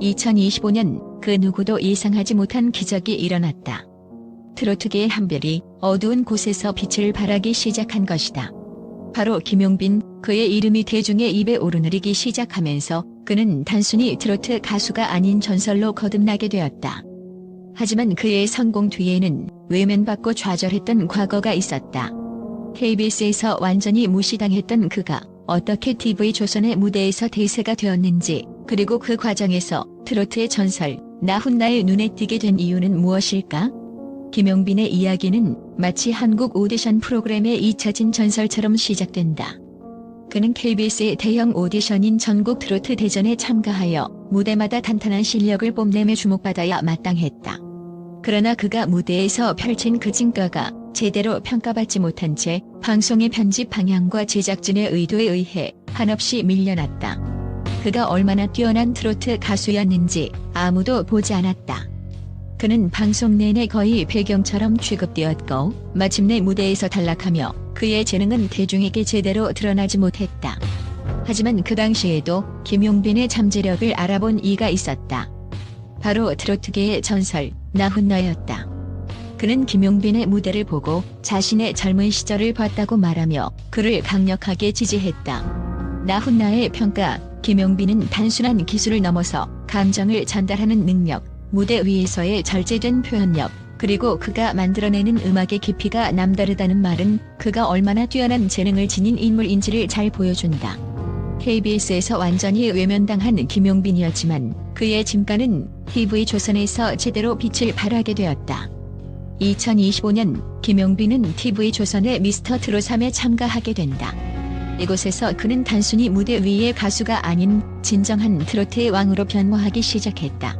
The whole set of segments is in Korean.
2025년 그 누구도 예상하지 못한 기적이 일어났다. 트로트계의 한별이 어두운 곳에서 빛을 발하기 시작한 것이다. 바로 김용빈, 그의 이름이 대중의 입에 오르내리기 시작하면서 그는 단순히 트로트 가수가 아닌 전설로 거듭나게 되었다. 하지만 그의 성공 뒤에는 외면받고 좌절했던 과거가 있었다. KBS에서 완전히 무시당했던 그가 어떻게 TV 조선의 무대에서 대세가 되었는지 그리고 그 과정에서 트로트의 전설 나훈나의 눈에 띄게 된 이유는 무엇일까? 김용빈의 이야기는 마치 한국 오디션 프로그램의 잊혀진 전설처럼 시작된다. 그는 KBS의 대형 오디션인 전국 트로트 대전에 참가하여 무대마다 탄탄한 실력을 뽐내며 주목받아야 마땅했다. 그러나 그가 무대에서 펼친 그 진가가 제대로 평가받지 못한 채 방송의 편집 방향과 제작진의 의도에 의해 한없이 밀려났다. 그가 얼마나 뛰어난 트로트 가수였는지 아무도 보지 않았다. 그는 방송 내내 거의 배경처럼 취급되었고 마침내 무대에서 탈락하며 그의 재능은 대중에게 제대로 드러나지 못했다. 하지만 그 당시에도 김용빈의 잠재력을 알아본 이가 있었다. 바로 트로트계의 전설 나훈나였다. 그는 김용빈의 무대를 보고 자신의 젊은 시절을 봤다고 말하며 그를 강력하게 지지했다. 나훈나의 평가 김용빈은 단순한 기술을 넘어서 감정을 전달하는 능력, 무대 위에서의 절제된 표현력, 그리고 그가 만들어내는 음악의 깊이가 남다르다는 말은 그가 얼마나 뛰어난 재능을 지닌 인물인지를 잘 보여준다. KBS에서 완전히 외면당한 김용빈이었지만 그의 진가는 TV 조선에서 제대로 빛을 발하게 되었다. 2025년 김용빈은 TV 조선의 미스터 트롯 3에 참가하게 된다. 이곳에서 그는 단순히 무대 위의 가수가 아닌 진정한 트로트의 왕으로 변모하기 시작했다.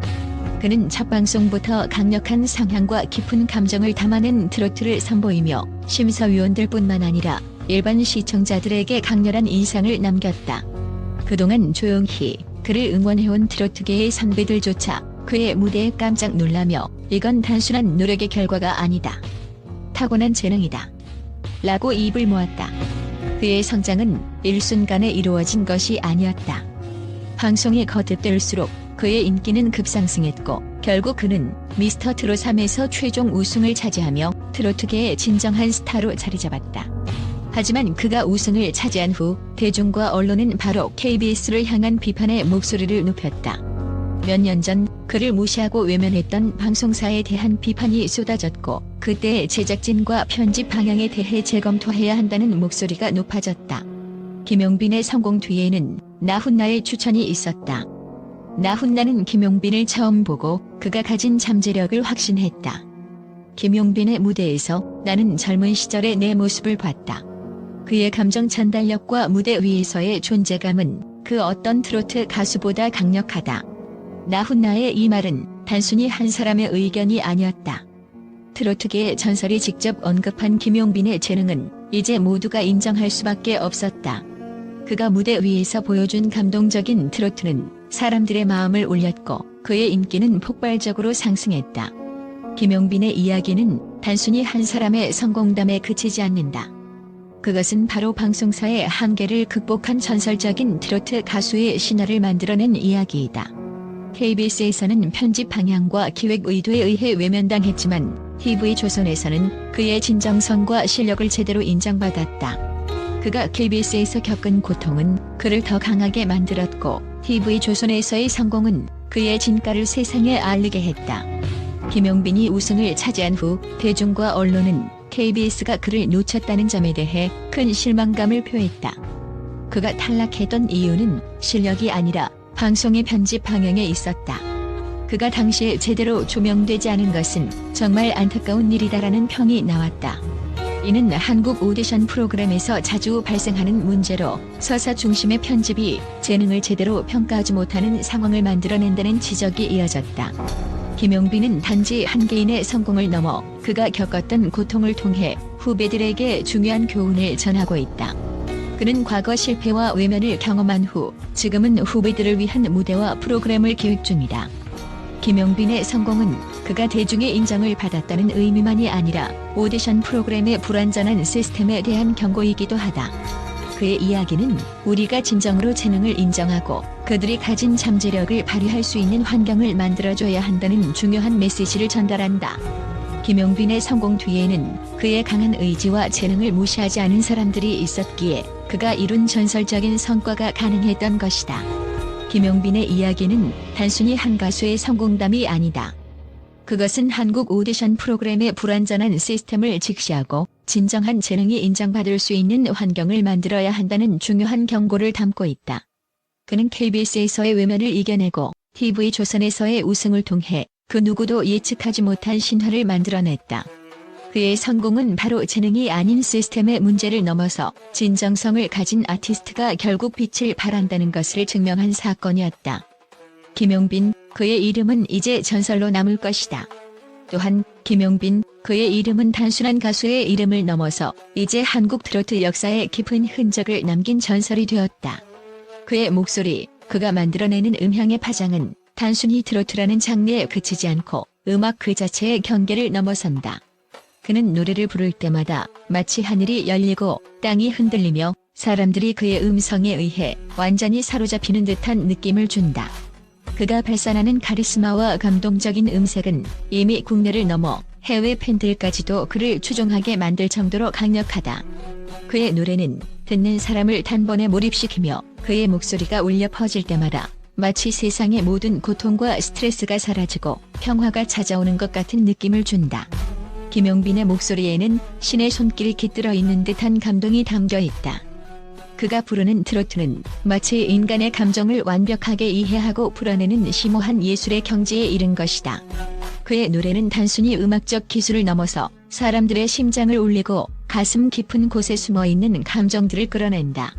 그는 첫 방송부터 강력한 상향과 깊은 감정을 담아낸 트로트를 선보이며 심사위원들뿐만 아니라 일반 시청자들에게 강렬한 인상을 남겼다. 그동안 조용히 그를 응원해온 트로트계의 선배들조차 그의 무대에 깜짝 놀라며 이건 단순한 노력의 결과가 아니다. 타고난 재능이다. 라고 입을 모았다. 그의 성장은 일순간에 이루어진 것이 아니었다. 방송이 거듭될수록 그의 인기는 급상승했고 결국 그는 미스터 트롯 3에서 최종 우승을 차지하며 트로트계의 진정한 스타로 자리 잡았다. 하지만 그가 우승을 차지한 후 대중과 언론은 바로 KBS를 향한 비판의 목소리를 높였다. 몇 년 전 그를 무시하고 외면했던 방송사에 대한 비판이 쏟아졌고 그때 제작진과 편집 방향에 대해 재검토해야 한다는 목소리가 높아졌다. 김용빈의 성공 뒤에는 나훈나의 추천이 있었다. 나훈나는 김용빈을 처음 보고 그가 가진 잠재력을 확신했다. 김용빈의 무대에서 나는 젊은 시절의 내 모습을 봤다. 그의 감정 전달력과 무대 위에서의 존재감은 그 어떤 트로트 가수보다 강력하다. 나훈나의 이 말은 단순히 한 사람의 의견이 아니었다. 트로트계의 전설이 직접 언급한 김용빈의 재능은 이제 모두가 인정할 수밖에 없었다. 그가 무대 위에서 보여준 감동적인 트로트는 사람들의 마음을 울렸고 그의 인기는 폭발적으로 상승했다. 김용빈의 이야기는 단순히 한 사람의 성공담에 그치지 않는다. 그것은 바로 방송사의 한계를 극복한 전설적인 트로트 가수의 신화를 만들어낸 이야기이다. KBS에서는 편집 방향과 기획 의도에 의해 외면당했지만 TV 조선에서는 그의 진정성과 실력을 제대로 인정받았다. 그가 KBS에서 겪은 고통은 그를 더 강하게 만들었고 TV 조선에서의 성공은 그의 진가를 세상에 알리게 했다. 김용빈이 우승을 차지한 후 대중과 언론은 KBS가 그를 놓쳤다는 점에 대해 큰 실망감을 표했다. 그가 탈락했던 이유는 실력이 아니라 방송의 편집 방향에 있었다. 그가 당시에 제대로 조명되지 않은 것은 정말 안타까운 일이다라는 평이 나왔다. 이는 한국 오디션 프로그램에서 자주 발생하는 문제로 서사 중심의 편집이 재능을 제대로 평가하지 못하는 상황을 만들어낸다는 지적이 이어졌다. 김용빈은 단지 한 개인의 성공을 넘어 그가 겪었던 고통을 통해 후배들에게 중요한 교훈을 전하고 있다. 그는 과거 실패와 외면을 경험한 후 지금은 후배들을 위한 무대와 프로그램을 기획 중이다. 김용빈의 성공은 그가 대중의 인정을 받았다는 의미만이 아니라 오디션 프로그램의 불완전한 시스템에 대한 경고이기도 하다. 그의 이야기는 우리가 진정으로 재능을 인정하고 그들이 가진 잠재력을 발휘할 수 있는 환경을 만들어줘야 한다는 중요한 메시지를 전달한다. 김용빈의 성공 뒤에는 그의 강한 의지와 재능을 무시하지 않은 사람들이 있었기에 그가 이룬 전설적인 성과가 가능했던 것이다. 김용빈의 이야기는 단순히 한 가수의 성공담이 아니다. 그것은 한국 오디션 프로그램의 불완전한 시스템을 직시하고 진정한 재능이 인정받을 수 있는 환경을 만들어야 한다는 중요한 경고를 담고 있다. 그는 KBS에서의 외면을 이겨내고 TV조선에서의 우승을 통해 그 누구도 예측하지 못한 신화를 만들어냈다. 그의 성공은 바로 재능이 아닌 시스템의 문제를 넘어서 진정성을 가진 아티스트가 결국 빛을 발한다는 것을 증명한 사건이었다. 김용빈, 그의 이름은 이제 전설로 남을 것이다. 또한 김용빈, 그의 이름은 단순한 가수의 이름을 넘어서 이제 한국 트로트 역사에 깊은 흔적을 남긴 전설이 되었다. 그의 목소리, 그가 만들어내는 음향의 파장은 단순히 트로트라는 장르에 그치지 않고 음악 그 자체의 경계를 넘어선다. 그는 노래를 부를 때마다 마치 하늘이 열리고 땅이 흔들리며 사람들이 그의 음성에 의해 완전히 사로잡히는 듯한 느낌을 준다. 그가 발산하는 카리스마와 감동적인 음색은 이미 국내를 넘어 해외 팬들까지도 그를 추종하게 만들 정도로 강력하다. 그의 노래는 듣는 사람을 단번에 몰입시키며 그의 목소리가 울려 퍼질 때마다 마치 세상의 모든 고통과 스트레스가 사라지고 평화가 찾아오는 것 같은 느낌을 준다. 김용빈의 목소리에는 신의 손길이 깃들어 있는 듯한 감동이 담겨 있다. 그가 부르는 트로트는 마치 인간의 감정을 완벽하게 이해하고 풀어내는 심오한 예술의 경지에 이른 것이다. 그의 노래는 단순히 음악적 기술을 넘어서 사람들의 심장을 울리고 가슴 깊은 곳에 숨어 있는 감정들을 끌어낸다.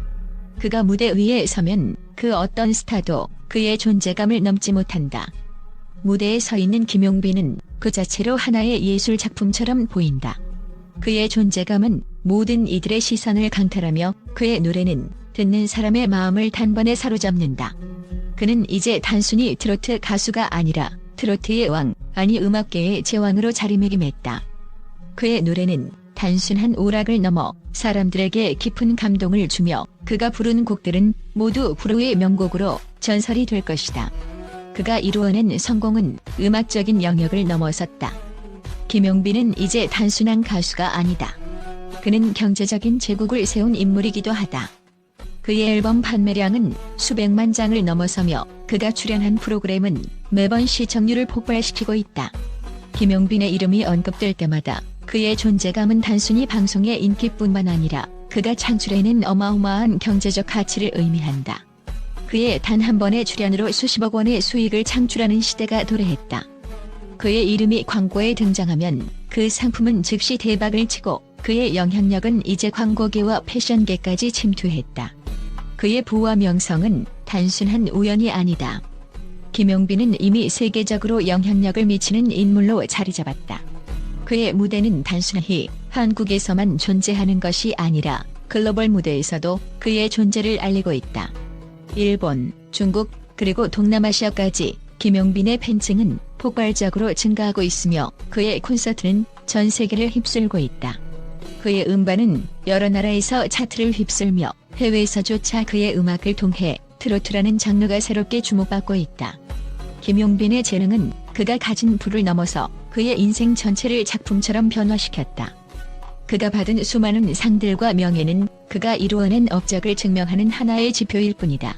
그가 무대 위에 서면 그 어떤 스타도 그의 존재감을 넘지 못한다. 무대에 서 있는 김용빈은 그 자체로 하나의 예술 작품처럼 보인다. 그의 존재감은 모든 이들의 시선을 강탈하며 그의 노래는 듣는 사람의 마음을 단번에 사로잡는다. 그는 이제 단순히 트로트 가수가 아니라 트로트의 왕, 아니 음악계의 제왕으로 자리매김했다. 그의 노래는 단순한 오락을 넘어 사람들에게 깊은 감동을 주며 그가 부른 곡들은 모두 불후의 명곡으로 전설이 될 것이다. 그가 이루어낸 성공은 음악적인 영역을 넘어섰다. 김용빈은 이제 단순한 가수가 아니다. 그는 경제적인 제국을 세운 인물이기도 하다. 그의 앨범 판매량은 수백만 장을 넘어서며 그가 출연한 프로그램은 매번 시청률을 폭발시키고 있다. 김용빈의 이름이 언급될 때마다 그의 존재감은 단순히 방송의 인기뿐만 아니라 그가 창출해낸 어마어마한 경제적 가치를 의미한다. 그의 단 한 번의 출연으로 수십억 원의 수익을 창출하는 시대가 도래했다. 그의 이름이 광고에 등장하면 그 상품은 즉시 대박을 치고 그의 영향력은 이제 광고계와 패션계까지 침투했다. 그의 부와 명성은 단순한 우연이 아니다. 김용빈은 이미 세계적으로 영향력을 미치는 인물로 자리 잡았다. 그의 무대는 단순히 한국에서만 존재하는 것이 아니라 글로벌 무대에서도 그의 존재를 알리고 있다. 일본, 중국, 그리고 동남아시아까지 김용빈의 팬층은 폭발적으로 증가하고 있으며 그의 콘서트는 전 세계를 휩쓸고 있다. 그의 음반은 여러 나라에서 차트를 휩쓸며 해외에서조차 그의 음악을 통해 트로트라는 장르가 새롭게 주목받고 있다. 김용빈의 재능은 그가 가진 부를 넘어서 그의 인생 전체를 작품처럼 변화시켰다. 그가 받은 수많은 상들과 명예는 그가 이루어낸 업적을 증명하는 하나의 지표일 뿐이다.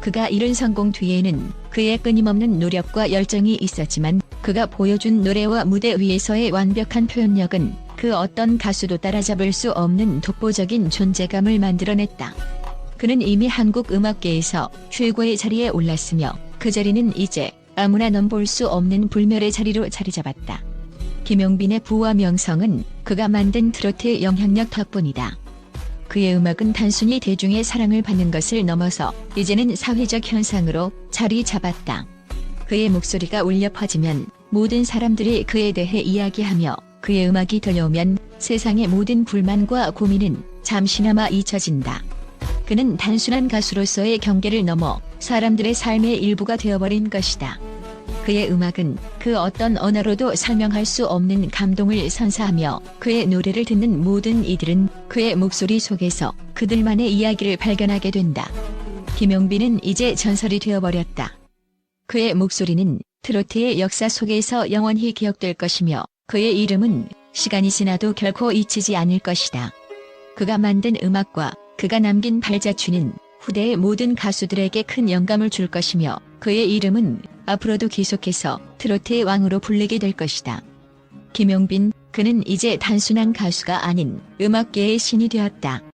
그가 이룬 성공 뒤에는 그의 끊임없는 노력과 열정이 있었지만 그가 보여준 노래와 무대 위에서의 완벽한 표현력은 그 어떤 가수도 따라잡을 수 없는 독보적인 존재감을 만들어냈다. 그는 이미 한국 음악계에서 최고의 자리에 올랐으며 그 자리는 이제 아무나 넘볼 수 없는 불멸의 자리로 자리 잡았다. 김용빈의 부와 명성은 그가 만든 트로트의 영향력 덕분이다. 그의 음악은 단순히 대중의 사랑을 받는 것을 넘어서 이제는 사회적 현상으로 자리 잡았다. 그의 목소리가 울려 퍼지면 모든 사람들이 그에 대해 이야기하며 그의 음악이 들려오면 세상의 모든 불만과 고민은 잠시나마 잊혀진다. 그는 단순한 가수로서의 경계를 넘어 사람들의 삶의 일부가 되어버린 것이다. 그의 음악은 그 어떤 언어로도 설명할 수 없는 감동을 선사하며 그의 노래를 듣는 모든 이들은 그의 목소리 속에서 그들만의 이야기를 발견하게 된다. 김용빈은 이제 전설이 되어버렸다. 그의 목소리는 트로트의 역사 속에서 영원히 기억될 것이며 그의 이름은 시간이 지나도 결코 잊히지 않을 것이다. 그가 만든 음악과 그가 남긴 발자취는 후대의 모든 가수들에게 큰 영감을 줄 것이며 그의 이름은 앞으로도 계속해서 트로트의 왕으로 불리게 될 것이다. 김용빈, 그는 이제 단순한 가수가 아닌 음악계의 신이 되었다.